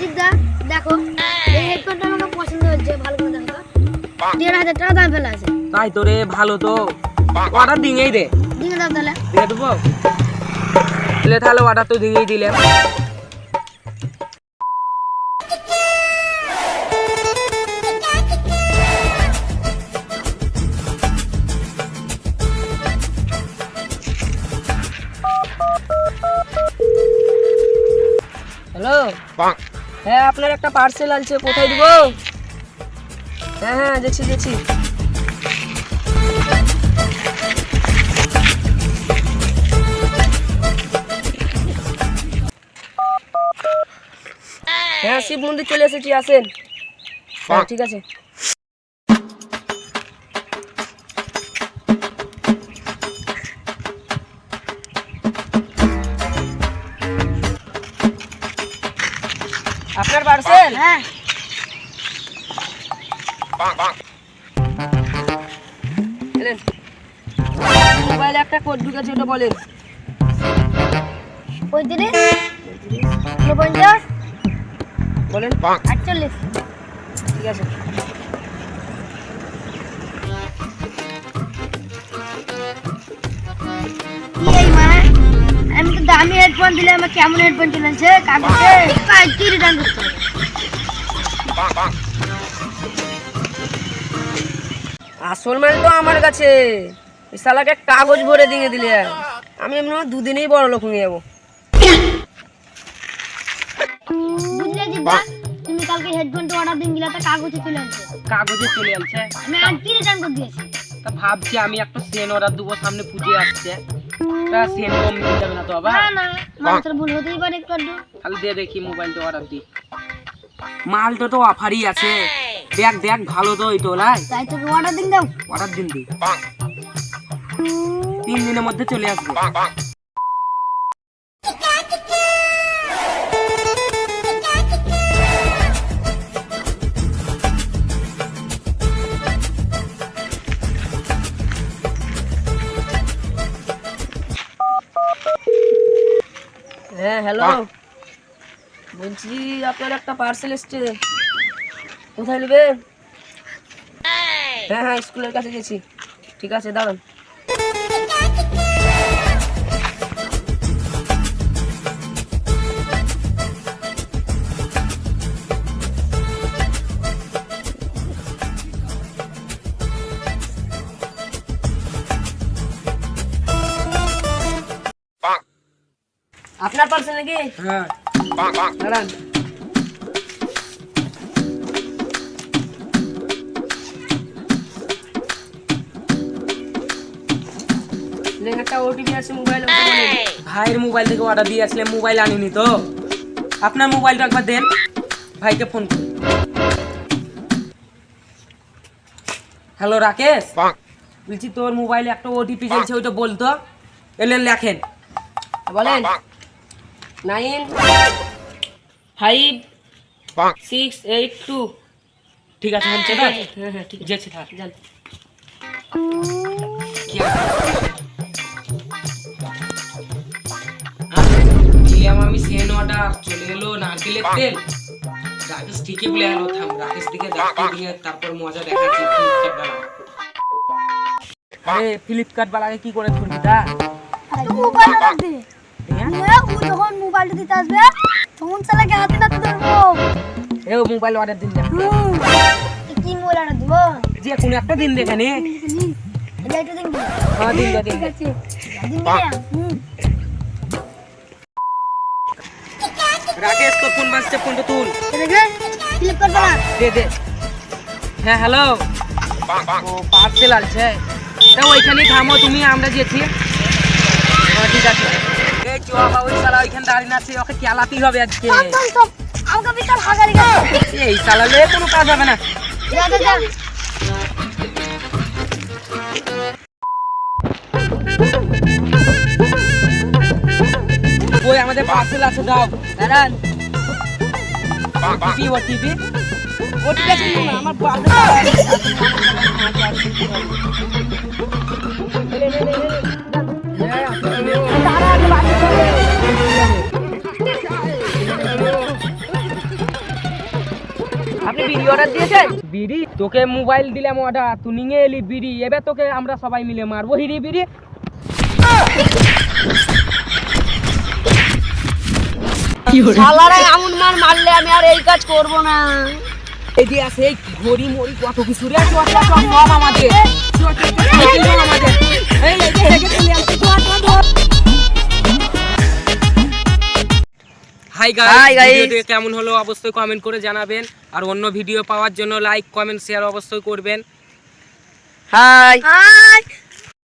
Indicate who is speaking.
Speaker 1: জিদ্দা দেখো এই হেডফোনটা আমাকে পছন্দ হচ্ছে ভালো করে দেখো দেড় হাজার টাকা দাম ফেলা আছে।
Speaker 2: তাই তো রে ভালো তো। অর্ডার দিঙেই দে।
Speaker 1: দিয়ে দাও তাহলে।
Speaker 2: দিয়ে দেবো? দিলে তাহলে অর্ডার তো দিঙেই দিলে। হ্যালো হ্যাঁ আপনার একটা পার্সেল আছে কোথায় দিব? হ্যাঁ হ্যাঁ দেখছি দেখছি। হ্যাঁ শিব মন্দির চলে এসেছি আসেন। হ্যাঁ। ঠিক আছে। আপনার পার্সেল
Speaker 1: হ্যাঁ।
Speaker 2: এলেন। মোবাইলে একটা কোড ঢুকেছে ওটা বলেন।
Speaker 1: পঁয়ত্রিশ উনপঞ্চাশ
Speaker 2: বলেন।
Speaker 1: আটচল্লিশ।
Speaker 2: ঠিক আছে।
Speaker 1: আমি হেডফোন দিলে আমার কেমন হেডফোন চলেছে কাগজে? কি রিটার্ন করতে
Speaker 2: আসল মাল তো আমার কাছে। এই শালাকে কাগজ ভরে দিয়ে দিলে আমি এমনি দুদিনেই বড় লোক হয়ে যাব।
Speaker 1: বুঝলে জিদ্দা তুমি কালকে হেডফোনটা অর্ডার দিন দিলে একটা কাগজে চলে আসবে
Speaker 2: কাগজে চলে আসছে
Speaker 1: আমি আর কি রিটার্ন করে দিয়েছি।
Speaker 2: তা ভাবছি আমি একটা সেন অর্ডার দেবো সামনে পুজো আসছে। তা সেম কম মিলে যাবে না তো আবার?
Speaker 1: না ভুল হতেই পারে একটু
Speaker 2: তাহলে দে দেখি মোবাইলটা অর্ডার দি। মালটা তো অফারই আছে। দেখ দেখ ভালো তো ওই তোলাই
Speaker 1: তাই তোকে অর্ডার দিন দাও।
Speaker 2: অর্ডার দিন দি। তিন দিনের মধ্যে চলে আসবে। হ্যালো বলছি আপনার একটা পার্সেল এসছে। কোথায় নেবেন হ্যাঁ হ্যাঁ স্কুলের কাছে গেছি। ঠিক আছে দাঁড়ান। আপনার পার্সেল নাকি? হ্যাঁ। দাঁড়ান। লেন ওটিপি আছে মোবাইল ভাইয়ের মোবাইল থেকে অর্ডার দিয়ে আসলে মোবাইল আনিনি তো। আপনার মোবাইলটা একবার দেন। ভাইকে ফোন করুন হ্যালো রাকেশ? বলছি তোর মোবাইলে একটা ওটিপি চলছে ওইটা বলতো এলেন লেখেন। বলেন। Nine five six eight two. ঠিক আছে হচ্ছে তো হ্যাঁ হ্যাঁ ঠিক আছে। থাক যান। দিলাম আমি সেন অর্ডার। চলে এলো নারকেলের তেল রাকেশ ঠিকই বলে গেল থাম। রাকেশ দিকে দেখতে দিয়ে তারপর মজা দেখাচ্ছি ফ্লিপকার্ট বালা আরে ফ্লিপকার্ট বালাকে কি করে ধরবি তা?
Speaker 1: ও যখন মোবাইলটা দিতে আসবে তখন চালাকে হাতে নাতে ধরবো।
Speaker 2: এ মোবাইল অর্ডার দিন দেখ
Speaker 1: হুম। এ কি মোবাইল অর্ডার দিব?
Speaker 2: যে কোনো একটা দিন
Speaker 1: এটা দিন দিন।
Speaker 2: হ্যাঁ দিন দিন
Speaker 1: ঠিক আছে। দিন হুম।
Speaker 2: রাকেশ ফোন বাজছে ফোনটা তুল। দে দে। হ্যাঁ হ্যালো ও পার্সেল আছে তা ওইখানেই থামো তুমি আমরা যেছি। হ্যাঁ, ঠিক আছে। চো ওই শালা ওইখানে দাঁড়িয়ে আছে ওকে কেলাতেই হবে আজকে।
Speaker 1: আমাকে বিশাল হাগারি
Speaker 2: এই চালালে কোনো কাজ হবে না।
Speaker 1: যা যা যা।
Speaker 2: ওই আমাদের পার্সেল আছে দাও। দাঁড়ান। ওটিপি ওটিপি আছে আমার
Speaker 3: বিড়ি অর্ডার দিয়েছেন
Speaker 2: বিড়ি তোকে মোবাইল দিলাম অর্ডার তুই নিয়ে এলি বিড়ি এবার তোকে আমরা সবাই মিলে মারবো হিরি বিড়ি
Speaker 3: শালারা এমন মার মারলে আমি আর এই কাজ করব না
Speaker 2: যে আছে এই ঘড়ি মড়ি কত কিছু রে সব আমাদের এই এই হাই গাইস
Speaker 3: guys.
Speaker 2: কেমন হলো অবশ্যই কমেন্ট করে জানাবেন। আর অন্য ভিডিও পাওয়ার জন্য লাইক কমেন্ট শেয়ার অবশ্যই করবেন।
Speaker 3: High
Speaker 1: high